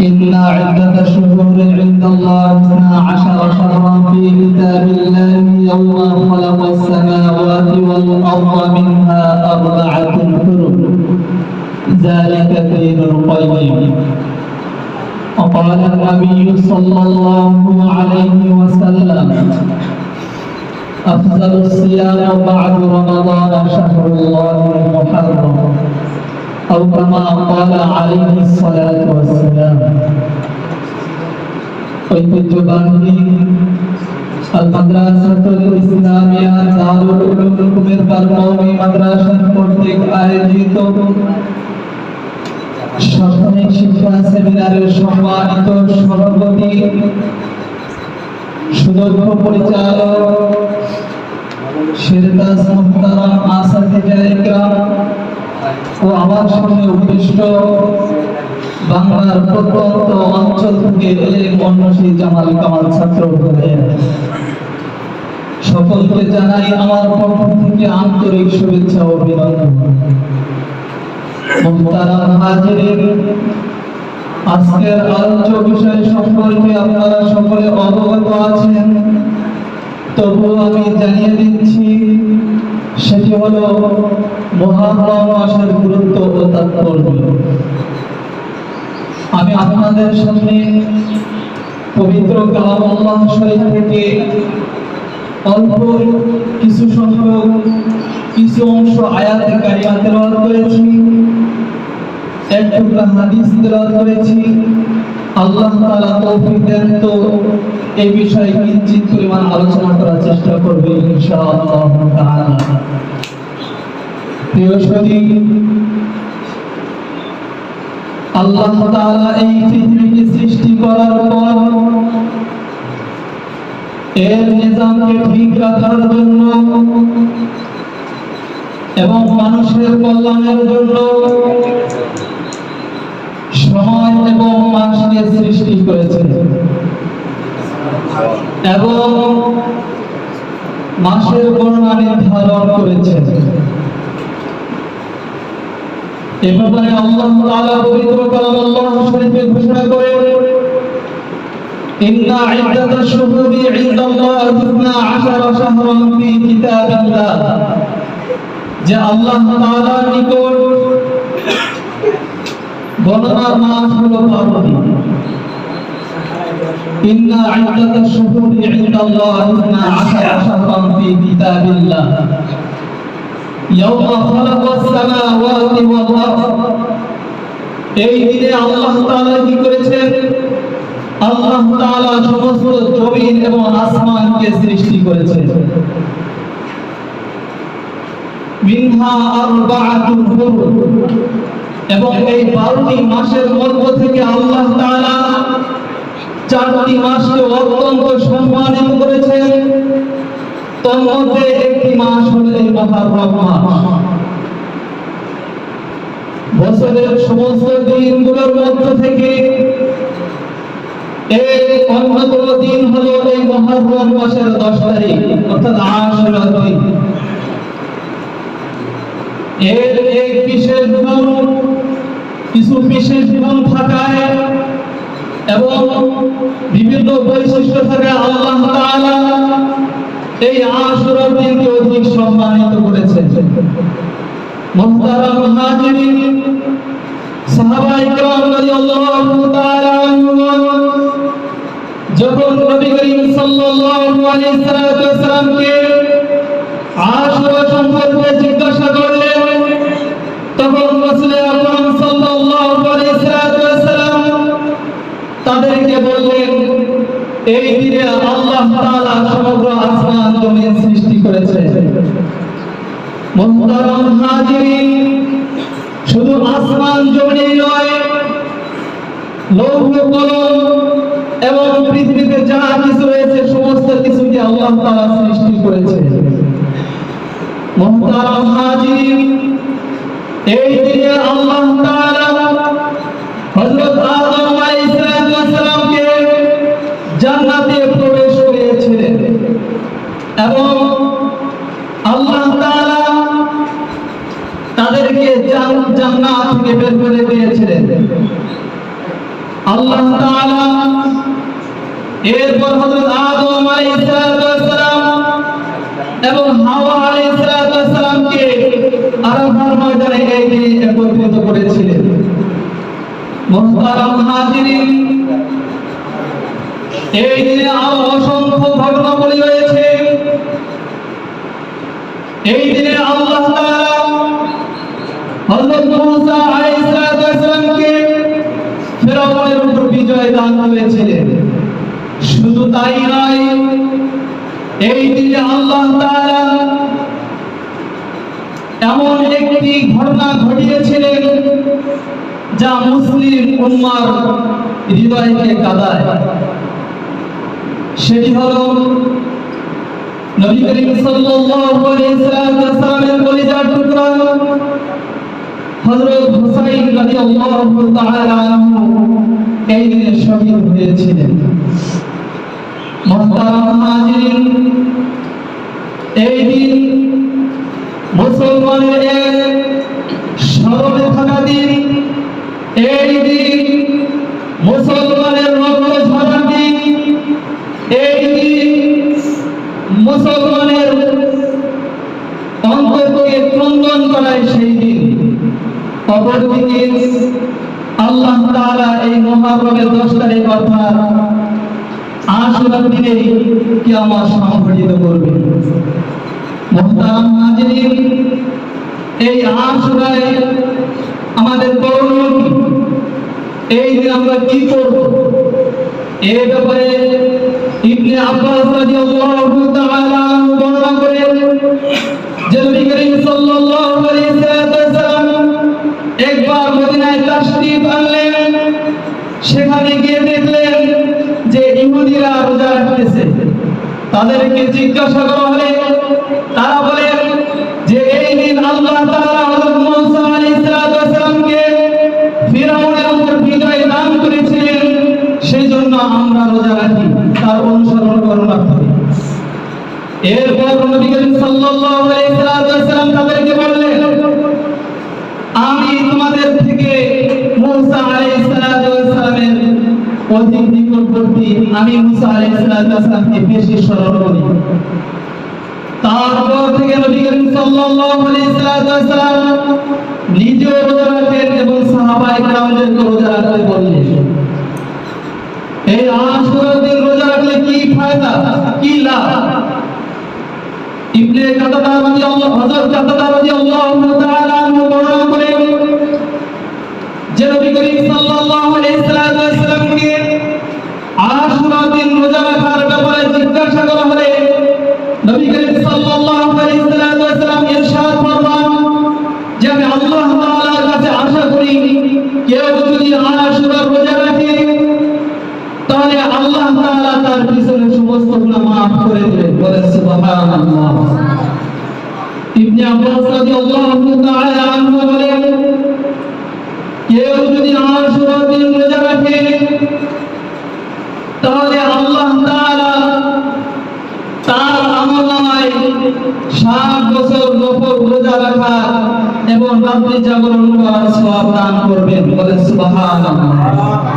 إن عدة الشهور عند الله اثنا عشر شهرا في كتاب الله يوم خلق السماوات والأرض منها أربعة حرم ذلك دين القيم. وقال النبي صلى الله عليه وسلم أفضل الصيام بعد رمضان شهر الله المحرم. أو كما قال عليه الصلاة والسلام ঐতিহ্যবাহী আল মাদ্রাসাতুল ইসলামিয়া দারুল উলুম কুমিরপাড় কওমি মাদ্রাসা কর্তৃক আয়োজিত সাপ্তাহিক শিক্ষা সেমিনারের সম্মানিত সভাপতি সুদক্ষ পরিচালক শেরদাস মুহতারাম আসাদিজা ইকরাম ও আমার সামনে উপবিষ্ট বাংলার প্রত্যন্ত অঞ্চল থেকে এলেন অন্নশী জামাল কামাল ছাত্র। সকলকে জানাই আমার পক্ষ থেকে আন্তরিক শুভেচ্ছা ও অভিনন্দন আজকের আলোচ্য বিষয় সম্পর্কে আপনারা সকলে অবগত আছেন তবুও আমি জানিয়ে দিচ্ছি সেটি হল মহারম গুরুত্ব ও তাৎপর্য। আমি আপনাদের সামনে পবিত্র কালাম শরীফ থেকে অল্প কিছু সংখ্যক কিছু অংশ আয়াত কারিমা তেলাওয়াত করেছি এক টুকরা হাদিস করেছি। আল্লাহ তাআলা তৌফিক দেন তো এই বিষয়ে কিঞ্চিত পরিমাণ আলোচনা করার চেষ্টা করবে ইনশাআল্লাহ তাআলা। প্রিয় সুধী আল্লাহ তাআলা এই পৃথিবীকে সৃষ্টি করার পর এর নিজামকে ঠিক রাখার জন্য এবং মানুষের কল্যাণের জন্য সময় এবং মাসকে সৃষ্টি করেছে এবং মাসের গণনা নির্ধারণ করেছে এ ব্যাপারে আল্লাহ তাআলা পবিত্র কালাম আল্লাহ শরীফে ঘোষণা করে إن عدة الشهور عند الله اثنا عشر شهرا في كتاب الله যে আল্লাহ তাআলার নিকট গণনার মাস হলো বারোটি إن عدة الشهور عند الله اثنا عشر شهرا في كتاب الله يوم خلق السماوات والأرض এই দিনে আল্লাহ তাআলা কি করেছেন আল্লাহ তাআলা সমস্ত জমিন এবং আসমানকে সৃষ্টি করেছেন মিনহা আরবাআতুন হুরুম এবং এই বারোটি মাসের মধ্য থেকে আল্লাহ তাআলা চারটি মাসকে অত্যন্ত সম্মানিত করেছেন। তোর মধ্যে একটি মাস বছরের সমস্ত দিনগুলোর মধ্য থেকে এই অন্যতম দিন হলো এই মাসের দশ তারিখ, অর্থাৎ দিন এর এক বিশেষ কিছু বিশেষ গুণ থাকায় এবং বিভিন্ন বৈশিষ্ট্য থাকায় আল্লাহ এই আশুরার দিনকে অধিক সম্মানিত করেছেন। মুহতারাম যখন আশুরা সম্পর্কে এই দিনে আল্লাহ তাআলা সমগ্র আসমান জমিন সৃষ্টি করেছেন মুহতারাম হাজিরিন শুধু আসমান জমিনে নয়, লৌহ কলম এবং পৃথিবীতে যা কিছু রয়েছে, সমস্ত কিছুকে আল্লাহ তাআলা সৃষ্টি করেছে। মুহতারাম হাজির এই দিনে আল্লাহ আল্লাহ তাআলা এরপর হযরত আদম আলাইহিস সালাম এবং হাওয়া আলাইহিস সালামকে আরাফার ময়দানে এই দিনে একত্রিত করেছিলেন। মুহতারাম হাজিরিন, এই দিনে আরও অসংখ্য ঘটনাবলী রয়েছে। এই দিনে আল্লাহ বিজয় দান করেছিলেন। শুধু তাই নয়, এই দিনে আল্লাহ তাআলা এমন একটি ঘটনা ঘটিয়েছিলেন যা মুসলিম উম্মার হৃদয়কে কাঁদায়। সেটি হলো, নবী করিম সাল্লাল্লাহু আলাইহি সাল্লামের কলিজার টুকরা হযরত হুসাইন রাদিয়াল্লাহু তাআলা আনহু। এই দিনে শহীদ হয়েছিলেন। এই দিন মুসলমানের এক স্মরণে থাকা দিন এই দিন মুসলমানের রক্ত ঝরার দিন এই দিন মুসলমানের অন্তরকে ক্রন্দন করায় সেই দিন অপরদিকে আল্লাহ তাআলা এই মহারমের দশ তারিখ অর্থাৎ দিনে কিয়ামত সংঘটিত করবে। মুহতারাম হাজিরিন এই আশুরায় আমাদের করণীয় এই দিন আমরা কি করব? এই ব্যাপারে ইবনে আব্বাস রাদিয়াল্লাহু তাআলা বর্ণনা করেন যে নবী করিম সাল্লাল্লাহু আলাইহি তাশরীফ আনলেন সেখানে গিয়ে দেখলেন যে ইহুদিরা রোজা রাখতেছে। তাদেরকে জিজ্ঞাসা করা হলে তারা বলেন যে এই দিন আল্লাহ সেই জন্য আমরা এরপর নবী করিম সাল্লাল্লাহু আলাইহি তাদেরকে বললেন অধিক নিকটবর্তী আমি মুসা আলাইহিস সালামকে বেশি স্মরণ করি। তারপর থেকে নবী করিম সাল্লাল্লাহু আলাইহি সাল্লাম নিজেও রোজা রাখেন এবং সাহাবায়ে কেরামদেরকে রোজা রাখতে বললেন। এই আশুরার দিন রোজা রাখলে কি ফায়দা, কি লাভ? ইবনে কাতাদা রাদিয়াল্লাহু হযরত কাতাদা আল্লাহ কেউ যদি আশুরা রোজা রাখে তাহলে আল্লাহ তাআলা বছর রাত্রি জাগরণ করার সব দান করবেন। বলে সুবহানাল্লাহ।